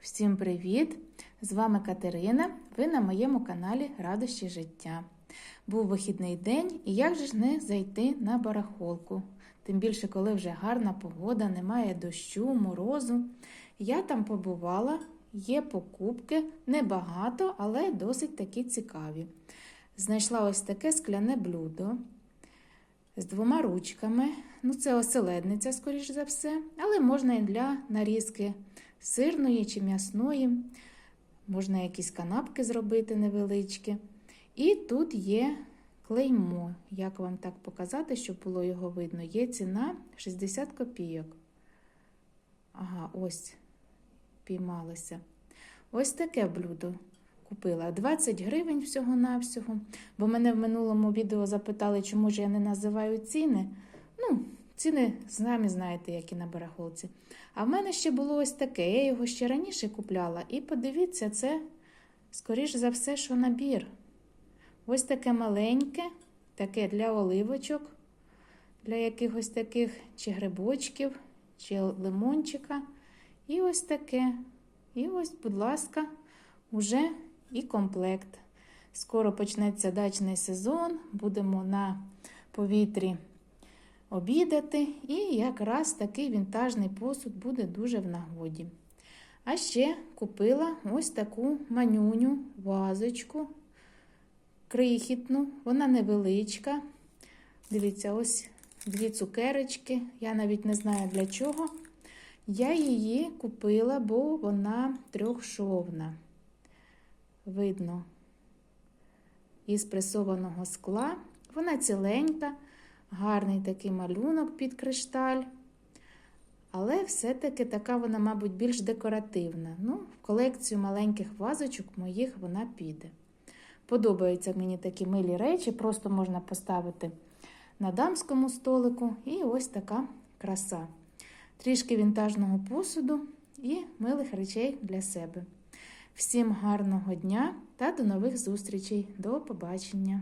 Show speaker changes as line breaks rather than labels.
Всім привіт! З вами Катерина. Ви на моєму каналі Радощі життя. Був вихідний день, і як же ж не зайти на барахолку? Тим більше, коли вже гарна погода, немає дощу, морозу. Я там побувала, є покупки, небагато, але досить такі цікаві. Знайшла ось таке скляне блюдо з двома ручками. Ну, це оселедниця, скоріш за все, але можна і для нарізки сирної чи м'ясної. Можна якісь канапки зробити невеличкі. І тут є клеймо. Як вам так показати, щоб було його видно? Є ціна 60 копійок. Ага, ось піймалося. Ось таке блюдо купила. 20 гривень всього-навсього. Бо мене в минулому відео запитали, чому ж я не називаю ціни. Ну, ціни самі знаєте, які на барахолці. А в мене ще було ось таке. Я його ще раніше купляла. І подивіться, це, скоріш за все, що набір. Ось таке маленьке, таке для оливочок, для якихось таких чи грибочків, чи лимончика. І ось таке. І ось, будь ласка, уже і комплект. Скоро почнеться дачний сезон, будемо на повітрі обідати, і якраз такий вінтажний посуд буде дуже в нагоді. А ще купила ось таку манюню, вазочку, крихітну, вона невеличка. Дивіться, ось дві цукерочки. Я навіть не знаю для чого. Я її купила, бо вона трьохшовна. Видно, із пресованого скла. Вона ціленька, гарний такий малюнок під кришталь. Але все-таки така вона, мабуть, більш декоративна. Ну, в колекцію маленьких вазочок моїх вона піде. Подобаються мені такі милі речі, просто можна поставити на дамському столику. І ось така краса. Трішки вінтажного посуду і милих речей для себе. Всім гарного дня та до нових зустрічей. До побачення!